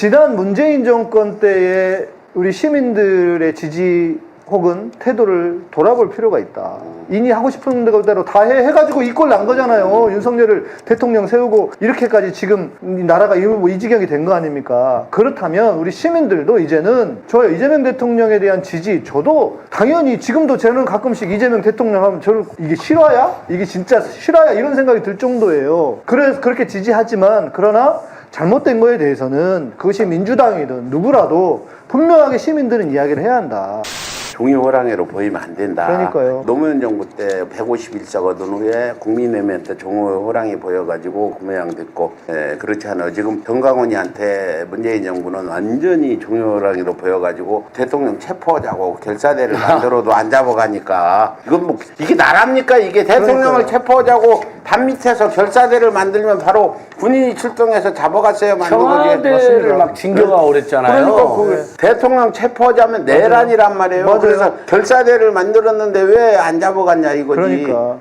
지난 문재인 정권 때의 우리 시민들의 지지 혹은 태도를 돌아볼 필요가 있다. 이니 하고 싶은 대로 다 해, 해가지고 이 꼴 난 거잖아요. 윤석열을 대통령 세우고 이렇게까지 지금 이 나라가 이, 뭐 이 지경이 된 거 아닙니까? 그렇다면 우리 시민들도 이제는 저요 이재명 대통령에 대한 지지 저도 당연히 지금도 저는 가끔씩 이재명 대통령 하면 저를 이게 실화야? 이게 진짜 실화야? 이런 생각이 들 정도예요. 그래서 그렇게 지지하지만 그러나 잘못된 거에 대해서는 그것이 민주당이든 누구라도 분명하게 시민들은 이야기를 해야 한다. 종이 호랑이로 보이면 안 된다. 그러니까요. 노무현 정부 때 151석 얻은 후에 국민의힘한테 종이 호랑이 보여가지고 그 모양 됐고 예, 그렇지 않아요. 지금 정강훈이한테 문재인 정부는 완전히 종이 호랑이로 보여가지고 대통령 체포하자고 결사대를 만들어도 안 잡아가니까 이건 뭐 이게 나랍니까? 이게 대통령을. 체포하자고 단 밑에서 결사대를 만들면 바로 군인이 출동해서 잡아갔어야 맞는 거지. 청와대를 막 징겨가 오랬잖아요. 그러니까 그 대통령 체포하자면 내란이란 말이에요. 그래서 결사대를 만들었는데 왜 안 잡아갔냐 이거지. 그러니까